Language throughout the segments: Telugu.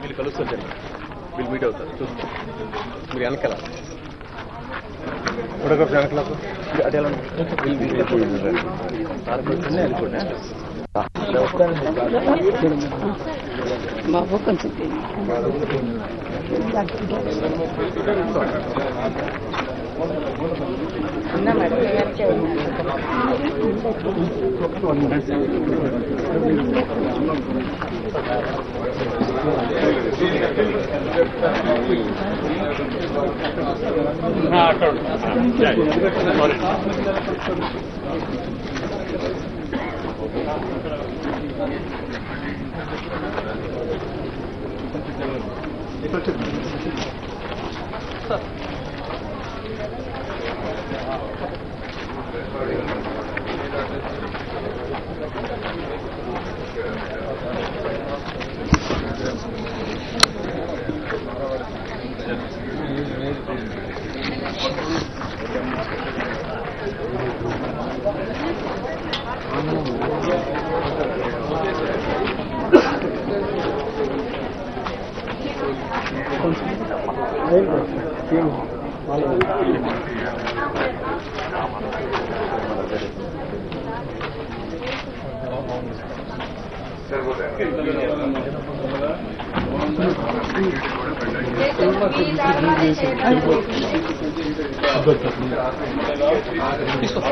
వీళ్ళు కలుస్తారు వీళ్ళు మీట్ అవుతారు. చూస్తాం మీరు వెనకాల. బాబు కొంచెం ఉన్నా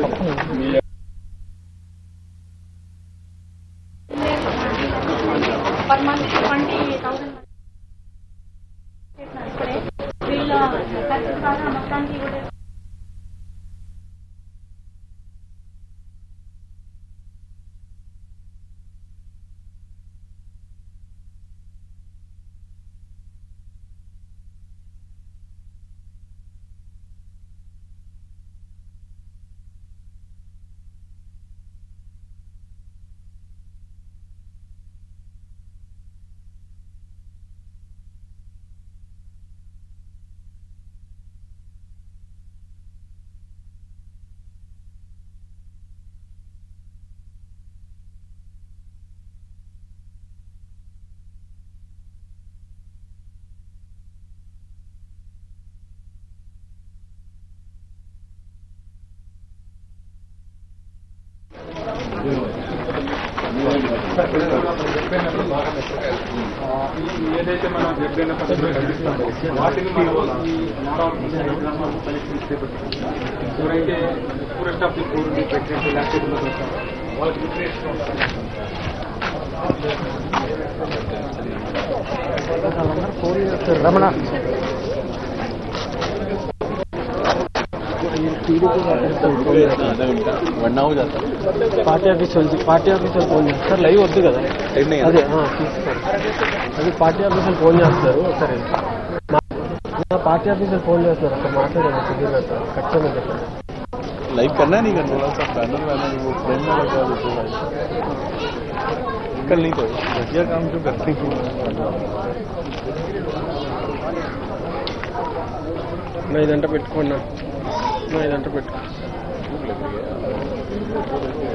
ఎవరికే స్టార్టింగ్ మీ దగ్గర మీ దగ్గర నుంచి వస్తుంది. ఇప్పుడే ఓపెన్ చేశాను సార్, ఇప్పుడే. లాస్ట్ నా నైట్ ప్రిపేర్ చేస్తాను ఇద్దరు. రాగి తాగు. పర్ మంత్ ట్వంటీ థౌసండ్ ఇప్పుడే వీళ్ళ ఖర్చు కాగా మొత్తానికి కూడా ఏదైతే మనం చెప్పిన పద్ధతిలో కల్పిస్తామో వాటిని మనం ఎవరైతే poorest of the poor pregnant lactate వాళ్ళకి న్యూట్రిషన్ రమణ వన్ అవర్ చేస్తారు పార్టీ ఆఫీస్ వాళ్ళు పార్టీ ఆఫీస్ ఫోన్ చేస్తారు. లైవ్ వద్దు కదా? అదే అది పార్టీ ఆఫీస్ వాళ్ళు ఫోన్ చేస్తారు. సరే. పార్టీ ఆఫీస్ వాళ్ళు ఫోన్ చేస్తారు. అక్కడ మాట్లాడారు సుధీర్ సార్. ఖచ్చితంగా చెప్పండి లైవ్ కన్నా నీకు ఇక్కడ నీకు గట్టిగా కామ్ నా ఇదంతా పెట్టుకో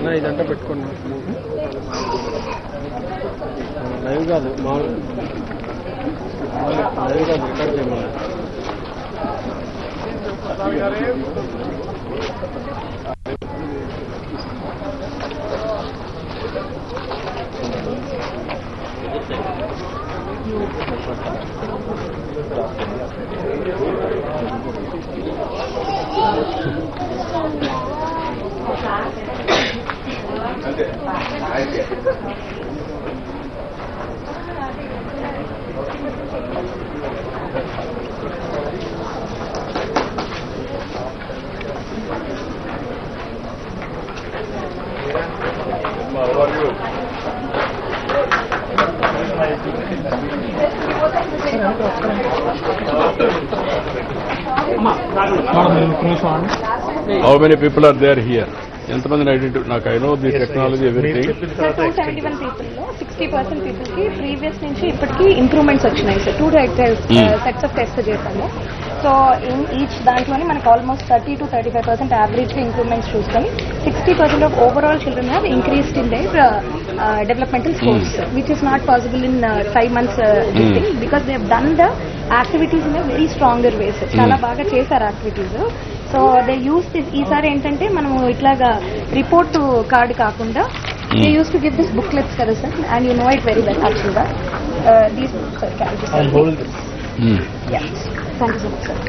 నా ఇదంతా పెట్టుకున్నా లైవ్ కాదు మామూలు. లైవ్ కాదు రికార్డ్ చేయమన్నా. How many people are there here ఎంతమంది ఐడెంటిఫై నాకు I know the technology everything two seventy one sixty percent పీపుల్కి ప్రీవియస్ నుంచి ఇప్పటికి ఇంప్రూవ్మెంట్స్ వచ్చినాయి sir two sets of test చేశాము. సో ఇన్ ఈచ్ దాంట్లోనే మనకు almost thirty to thirty five percent average improvements చూసుకొని sixty percent of overall children have increased in their developmental scores which is not possible in five months because they done the activities in very stronger ways చాలా బాగా చేశారు activities so they use this ఈసారి ఏంటంటే మనము ఇట్లాగా రిపోర్ట్ కార్డు కాకుండా they use to give this booklets కదా sir and you know it very well యాక్చువల్గా these thank you so much sir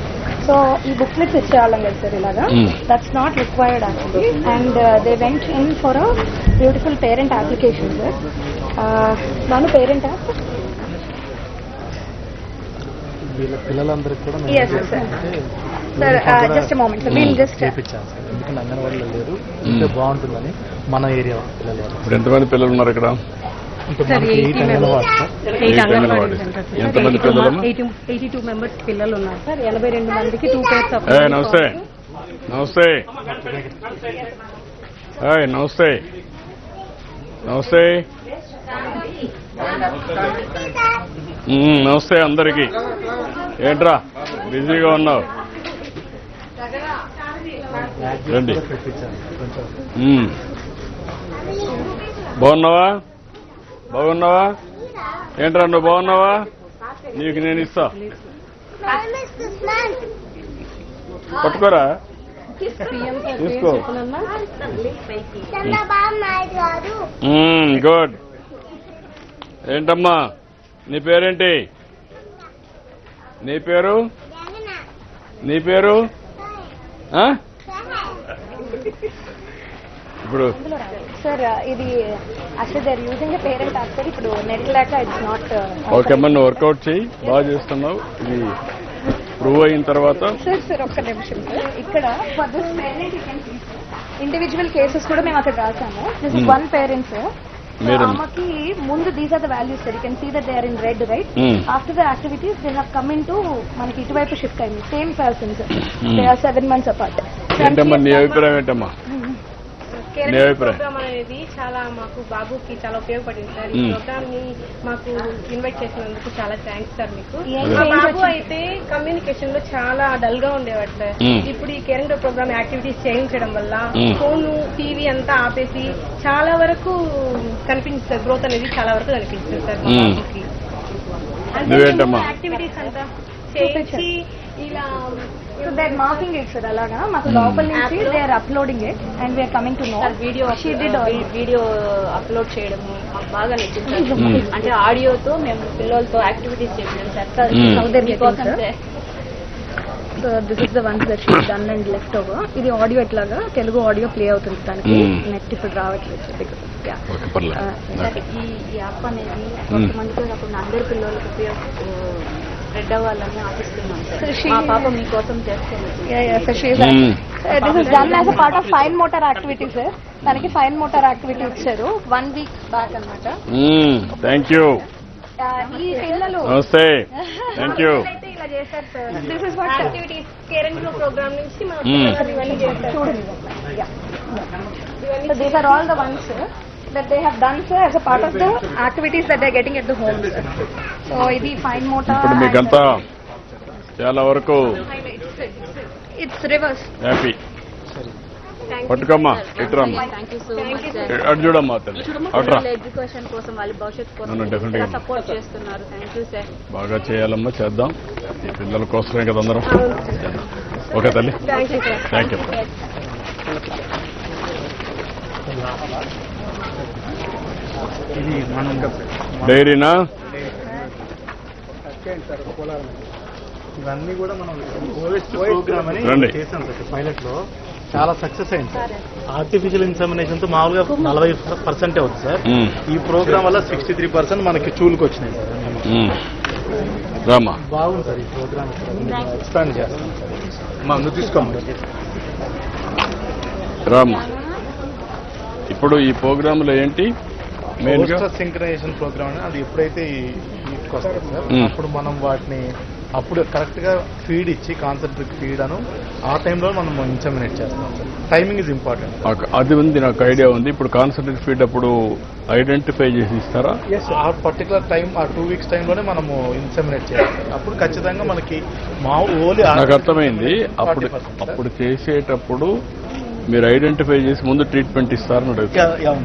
so ఈ బుక్లెట్స్ ఇచ్చేవాళ్ళం కదా సార్ ఇలాగా. That's not required actually and they went in for a beautiful parent application sir దాని పేరెంట్ యాప్ వీళ్ళ పిల్లలందరికీ కూడా Yes, sir, sir. Sir just moment sir just sir. ఎందుకంటే అంగన్వాడీలో లేరు. ఉంటే బాగుంటుందని మన ఏరియా పిల్లలు ఇప్పుడు ఎంతమంది పిల్లలు ఉన్నారు ఇక్కడ? ఇంకా ఎయిట్ ఎంతమంది టూ మెంబర్స్ పిల్లలు ఉన్నారు సార్. ఎనభై రెండు మందికి టూ పేర్స్ ఏ నమస్తే. నమస్తే. ఏయ్ నమస్తే. నమస్తే. నమస్తే అందరికి. ఏంట్రా? బిజీగా ఉన్నావు. రండి. బాగున్నావా? బాగున్నావా? ఏంట్రా నువ్వు బాగున్నావా? నీకు నేను ఇస్తా. పట్టుకోరా. తీసుకో. గుడ్ ఏంటమ్మా? నీ పేరేంటి? నీ పేరు? నీ పేరు? ఇప్పుడు సార్ ఇది actually they using parent sir ఇప్పుడు నెట్ లేక ఇట్స్ నాట్ ఓకే నువ్వు వర్కౌట్ చేయి బాగా చేస్తున్నావు. ఇది ప్రూవ్ అయిన తర్వాత. సార్ సార్ ఒక్క నిమిషం సార్ ఇక్కడ ఇండివిజువల్ కేసెస్ కూడా మేము అక్కడ రాసాము. వన్ పేరెంట్ సార్ మీరు- ఆమెకి ముందు these are the values sir you can see that they are in red right. After the activities they have come in to మనకి ఇటువైపు షిఫ్ట్ అయింది. Same person sir. They are seven months apart ఏంటమ్మా నీ అభిప్రాయం ఏంటమ్మా? నీ అభిప్రాయం ప్రోగ్రామ్ అనేది చాలా మాకు బాబుకి చాలా ఉపయోగపడింది సార్ ఈ మ్మ్. ప్రోగ్రామ్ని మాకు ఇన్వైట్ చేసినందుకు చాలా థ్యాంక్స్ సార్ మీకు మా బాబు? అయితే కమ్యూనికేషన్లో చాలా డల్గా ఉండేవాడు సార్ మ్మ్. ఇప్పుడు ఈ కేరింగ్ ప్రోగ్రామ్ యాక్టివిటీస్ చేయించడం వల్ల మ్మ్. ఫోన్ టీవీ అంతా ఆపేసి చాలా వరకు కనిపిస్తుంది గ్రోత్ అనేది చాలా వరకు కనిపిస్తుంది సార్ మా. బాబుకి? యాక్టివిటీస్ అంతా చేయించి ఇలా so they are marking it sir అలాగా? మాకు లోపల నుంచి they are uploading it and we are coming to know video video upload చేయడము మాకు బాగా నచ్చింది. మ్మ్. అంటే ఆడియోతో మేము పిల్లలతో యాక్టివిటీస్ చేసినాం sir. So this is the ones that she done and left over ఇది ఆడియో ఎట్లాగా? తెలుగు ఆడియో ప్లే అవుతుంది దానికి. Hmm. నెట్ ఇప్పుడు రావట్లేదు సార్ ఈ యాప్ అనేది కొంతమందితో కాకుండా అందరి పిల్లలకి ఉపయోగ స్ప్రెడ్ అవ్వాలని ఆశిస్తున్నాం So సార్ she- మా పాప మీకోసం చేస్తుంది. Part of fine motor activity sir దానికి ఫైన్ మోటార్ యాక్టివిటీ ఇచ్చారు. వన్ వీక్ బ్యాక్ అనమాట థ్యాంక్ యూ ఈ పిల్లలు నమస్తే. థ్యాంక్ యూ ఇలా చేశారు sir. This is what activities program నుంచి ఇవన్నీ these are all the ones that they have done sir as a part of the activities that they're getting at the home sir. So ఇది fine motor ఇప్పుడు మీకంతా చాలా వరకు it's reverse. హ్యాపీ పట్టుకోమ్మా ఇటురమ్మా. అటు చూడమ్మా అటురా పిల్లల ఎడ్యుకేషన్ కోసం వాళ్ళ భవిష్యత్తు definitely. సపోర్ట్ చేస్తున్నారు. థ్యాంక్ యూ సార్ బాగా చేయాలమ్మా చేద్దాం. ఈ పిల్లల కోసమే కదా అందరం. ఓకే తల్లి. థ్యాంక్ యూ ఇది మనం డైరీనా? ఇవన్నీ కూడా మనం ఓఎస్ట్ ప్రోగ్రామ్ అని రండి. చేసాం సార్. పైలట్లో చాలా సక్సెస్ అయింది సార్. ఆర్టిఫిషియల్ ఇన్సమినేషన్తో మామూలుగా నలభై పర్సెంటే అవుతుంది సార్. ఈ ప్రోగ్రామ్ వల్ల సిక్స్టీ త్రీ పర్సెంట్ మనకి చూలుకు వచ్చినాయి సార్. బాగుంది సార్ ఈ ప్రోగ్రామ్. ఎక్స్పాండ్ చేస్తాం. మా నువ్వు తీసుకోండి రామ్మా ఇప్పుడు ఈ ప్రోగ్రాంలో ఏంటి? పోస్టర్ సింక్రనైజేషన్ ప్రోగ్రామ్ అని అది ఎప్పుడైతే ఈ- వీటికి వస్తుంది సార్ మ్మ్. అప్పుడు మనం వాటిని అప్పుడు కరెక్ట్గా ఫీడ్ ఇచ్చి కాన్సెంట్రిక్ ఫీడ్ అను ఆ టైంలో మనం ఇన్సమినేట్ చేస్తాం టైమింగ్ ఇస్ ఇంపార్టెంట్ అది ఉంది నాకు ఐడియా ఉంది. ఇప్పుడు కాన్సన్ట్రేట్ ఫీడ్ అప్పుడు ఐడెంటిఫై చేసి ఇస్తారా? ఆ పర్టికులర్ టైం ఆ టూ వీక్స్ టైంలోనే మనము ఇన్సమినేట్ చేయాలి అప్పుడు ఖచ్చితంగా మనకి మా ఓన్లీ నాకు అర్థమైంది. అప్పుడు అప్పుడు చేసేటప్పుడు మీరు ఐడెంటిఫై చేసి ముందు ట్రీట్మెంట్ ఇస్తారని అడుగుతాను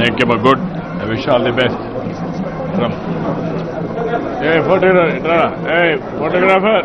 థ్యాంక్ యూ అమ్మా good I wish all the best rum a photographer a photographer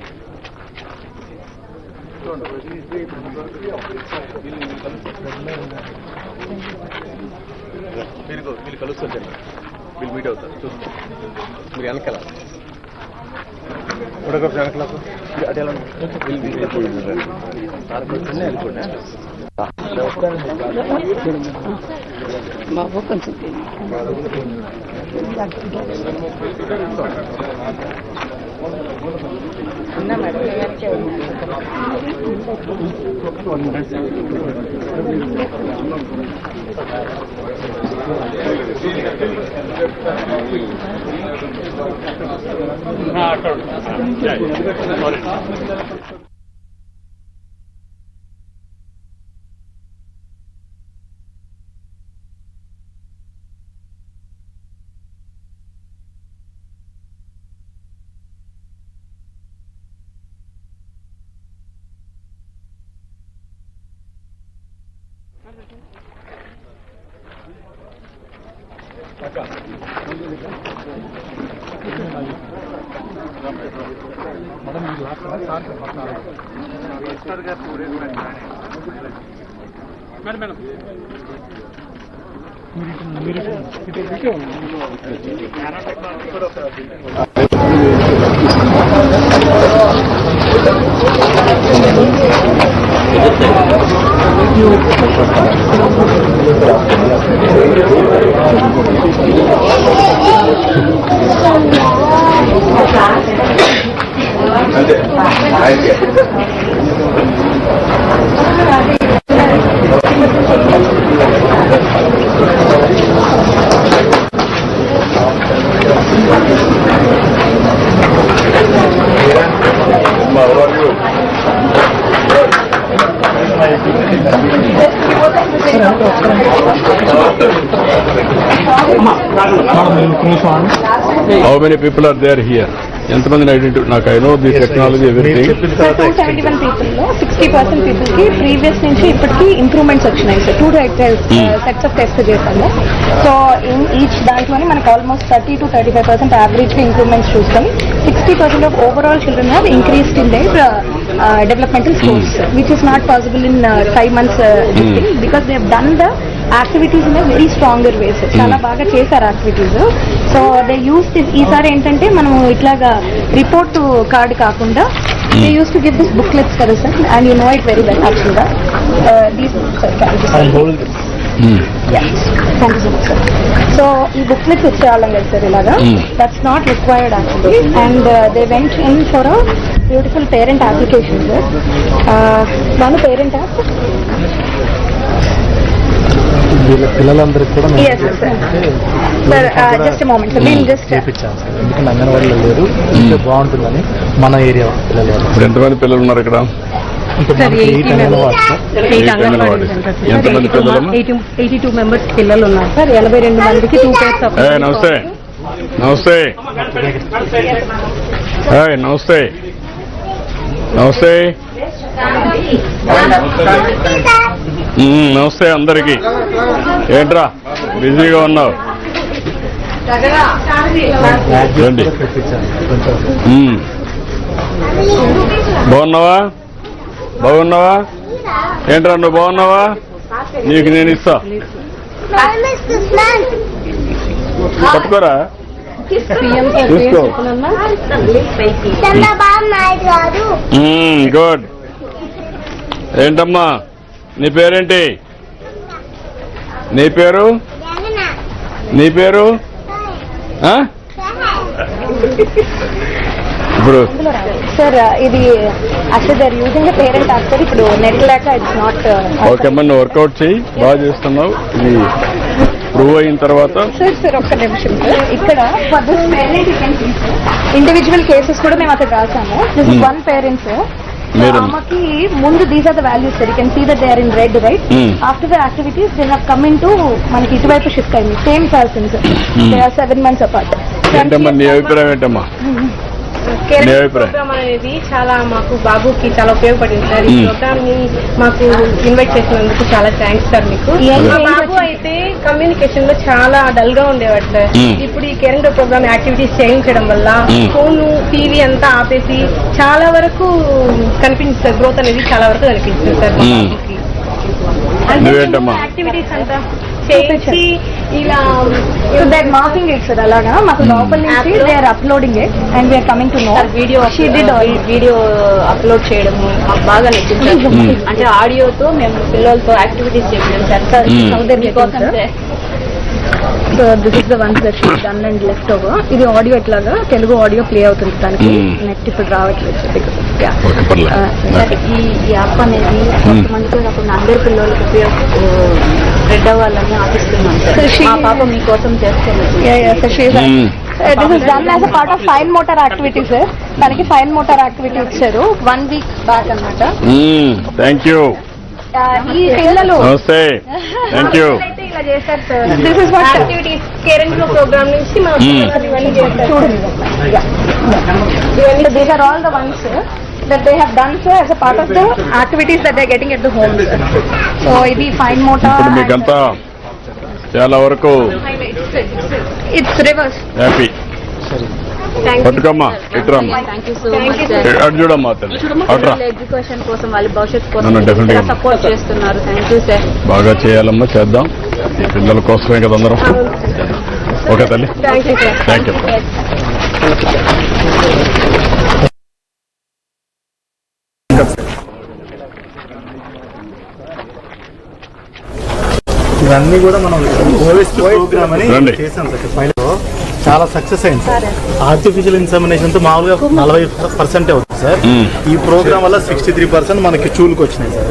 వీళ్ళు కలుస్తారు జనం వీళ్ళు మీట్ అవుతారు. చూస్తారు మీరు వెనకాల. ఫోటోగ్రాఫ్ వెనకాల అటు ఎలా వెళ్ళిపోయినా అక్కడ 对，大一点。how many people are there here ఎంతమంది ఐడెంటిఫై నాకు I know the technology everything seventy one పీపుల్లో sixty percent పీపుల్కి ప్రీవియస్ నుంచి ఇప్పటికి ఇంప్రూవ్మెంట్స్ వచ్చినాయి sir two sets of test చేశాము. సో ఇన్ ఈచ్ దాంట్లోనే మనకి almost thirty to thirty five percent average improvements చూస్తాం. Sixty percent of overall children have increased in their developmental scores which is not possible in five months because they done the activities in very stronger ways చాలా బాగా చేశారు activities. So they use this ఈసారి ఏంటంటే మనం ఇట్లాగా రిపోర్ట్ కార్డ్ కాకుండా they use to give this booklets కదా sir and you know it very well యాక్చువల్గా thank you so much sir so ఈ బుక్లెట్స్ ఇచ్చేవాళ్ళం కదా సార్ ఇలాగా. That's not required actually and they went in for a beautiful parent application sir మన పేరెంట్ యాప్ వీళ్ళ పిల్లలందరికీ కూడా మేము Yes, sir. Sir, uh, just a moment, sir. We'll just- చేపించాం సార్. ఎందుకంటే అంగన్వాడీలో లేరు. ఉంటే బాగుంటుందని మన ఏరియా పిల్లలు ఇప్పుడు ఎంతమంది పిల్లలు ఉన్నారు ఇక్కడ? ఇంకా ఎయిట్ సార్ టూ మెంబర్స్ పిల్లలు ఉన్నారు? సార్ ఎనభై రెండు మందికి టూ పేర్స్ నమస్తే. నమస్తే. నమస్తే. నమస్తే. నమస్తే అందరికి. ఏంట్రా? బిజీగా ఉన్నావు. రండి. బాగున్నావా? బాగున్నావా? ఏంట్రా నువ్వు బాగున్నావా? నీకు నేను ఇస్తా. పట్టుకోరా తీసుకో. గుడ్. ఏంటమ్మా? నీ పేరేంటి? నీ పేరు? నీ పేరు? ఇప్పుడు సార్ ఇది అసలు యూజింగ్ పేరెంట్ యాక్టర్ ఇప్పుడు నెట్ లేక ఇట్స్ నాట్ ఓకే అమ్మా నువ్వు వర్కౌట్ చేయి బాగా చేస్తున్నావు. ఇది ప్రూవ్ అయిన తర్వాత. సార్ సార్ ఒక్క నిమిషం సార్ ఇక్కడ ఇండివిజువల్ కేసెస్ కూడా మేము అక్కడ రాసాము. Hmm. వన్ పేరెంట్స్ మీరు ఆమెకి ముందు these are the values sir you can see that they are in red right Hmm. After the activities they have come in to మనకి ఇటువైపు షిఫ్ట్ అయింది. Same persons they are seven months apart ఏంటమ్మా నీ అభిప్రాయం ఏంటమ్మా? అభిప్రాయం? ప్రోగ్రామ్ అనేది చాలా మాకు బాబుకి చాలా ఉపయోగపడింది సార్ ఈ. ప్రోగ్రామ్ని మాకు ఇన్వైట్ చేసినందుకు చాలా థ్యాంక్స్ సార్ మీకు మా బాబు? అయితే కమ్యూనికేషన్లో చాలా డల్గా ఉండేవాడు సార్. ఇప్పుడు ఈ కేరళ ప్రోగ్రామ్ యాక్టివిటీస్ చేయించడం వల్ల. ఫోన్ టీవీ అంతా ఆపేసి చాలా వరకు కనిపించింది సార్ గ్రోత్ అనేది చాలా వరకు కనిపించింది సార్? యాక్టివిటీస్ అంతా చేయించి ఇలా so they marking it sir అలాగా? మాకు లోపల నుంచి they are uploading it and we are coming to know video video upload చేయడం మాకు బాగా నచ్చింది సార్. మ్మ్. అంటే ఆడియోతో మేము పిల్లలతో యాక్టివిటీస్ చేయడం సార్ సార్ మీకోసం. So this is the one that she done and left over ఇది ఆడియో ఎట్లాగా? తెలుగు ఆడియో ప్లే అవుతుంది దానికి. Hmm. నెట్ ఇప్పుడు రావట్లేదు సార్, ఈ యాప్ అనేది కొంతమందికి కాకుండా అందరి పిల్లలకి ఉపయోగ రెడ్ అవ్వాలని ఆశిస్తున్నాం సార్. So she- మా పాప మీకోసం చేస్తుంది. This is done as a part of fine motor activity sir దానికి ఫైన్ మోటార్ యాక్టివిటీ ఇచ్చారు. వన్ వీక్ బ్యాక్ అన్నమాట. థ్యాంక్ యూ ఈ పిల్లలు థ్యాంక్ యూ ఇలా చేశారు sir this is what activities Kerala program నుంచి మా మ్మ్. పిల్లలు ఇవన్నీ చేశారు. చూడండి. ఇవన్నీ these are all the ones that they have done so as a part of the activities that they're getting at the home. sir. So ఇది fine motor. ఇప్పుడు మీకంతా? చాలా వరకు it's reverse. Happy Bathukamma ఇట్రమ్మా. Thank you so much sir అటు చూడమ్మా తల్లి అట్రా పిల్లల ఎడ్యుకేషన్ కోసం వాళ్ళ భవిష్యత్తు No, no, definitely. కోసం సపోర్ట్ చేస్తున్నారు. థ్యాంక్ యూ సార్ బాగా చేయాలమ్మా చేద్దాం. ఈ పిల్లల కోసమే కదా అందరం. ఓకే తల్లి. Thank you sir thank you ఇవన్నీ కూడా మనం ప్రోగ్రామ్ అని. చేసాం సార్. ఫైల్ చాలా సక్సెస్ అయింది సార్. ఆర్టిఫిషియల్ ఇన్సమినేషన్తో మామూలుగా నలభై పర్సెంట్ అవుతుంది సార్. ఈ ప్రోగ్రామ్ వల్ల సిక్స్టీ త్రీ పర్సెంట్ మనకి చూలుకు వచ్చినాయి సార్.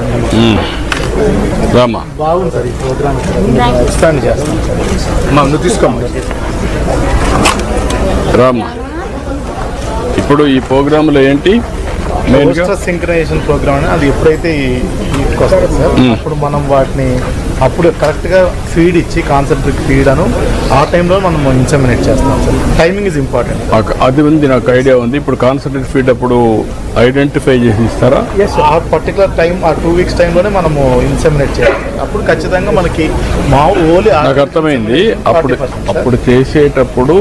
బాగుంది సార్ ఈ ప్రోగ్రామ్. ఎక్స్పాండ్ చేస్తాం. నువ్వు తీసుకోమ్మా. రామ్మా ఇప్పుడు ఈ ప్రోగ్రాంలో ఏంటి? సింక్రనైజేషన్ ప్రోగ్రామ్ అని అది ఎప్పుడైతే ఈ- మ్మ్. అప్పుడు మనం వాటిని అప్పుడు కరెక్ట్గా ఫీడ్ ఇచ్చి కాన్సెప్ట్ ఫీడ్ అను ఆ టైంలో మనం ఇన్సమినేట్ చేస్తాం. సార్ టైమింగ్ ఇస్ ఇంపార్టెంట్ అది ఉంది నాకు ఐడియా ఉంది. ఇప్పుడు కాన్సన్ట్రేట్ ఫీడ్ అప్పుడు ఐడెంటిఫై చేసి ఇస్తారా? ఎస్ ఆ పర్టికులర్ టైం ఆ టూ వీక్స్ టైంలోనే మనము ఇన్సమినేట్ చేయాలి. అప్పుడు ఖచ్చితంగా మనకి మా ఓన్లీ నాకు అర్థమైంది. అప్పుడు అప్పుడు చేసేటప్పుడు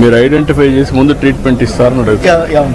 మీరు ఐడెంటిఫై చేసి ముందు ట్రీట్మెంట్ ఇస్తారని అడుగుతాను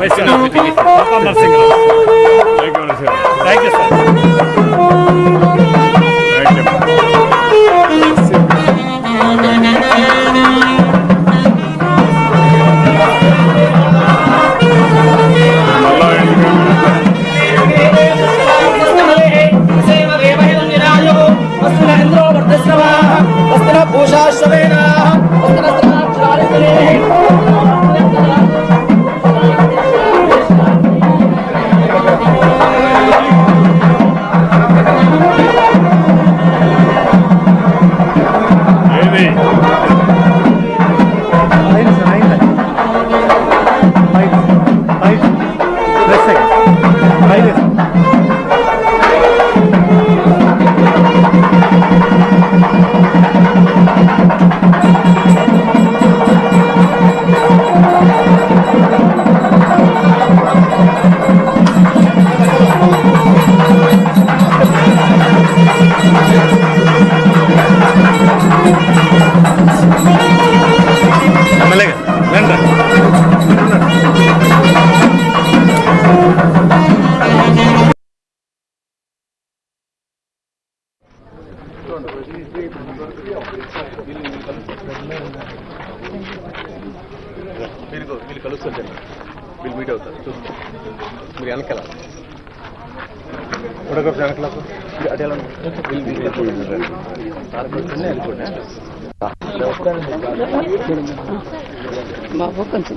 Western Hospital, Papa Nursing Home. Thank you, sir. वस्त्र भूषा श्रवेण वस्त्र ఫోటోగ్రాఫ్ సెవెన్ క్లాక్ బాబు కొంచెం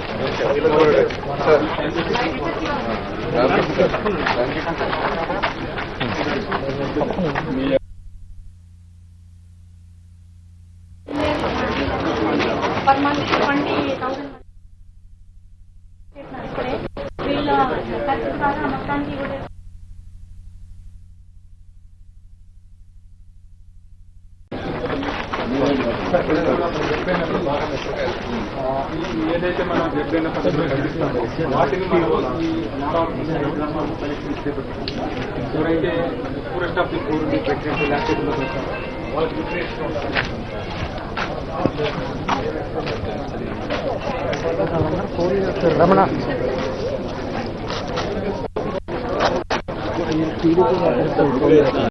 小鸡都，好控。पुरे स्टाफ पूर्ण प्रक्रिया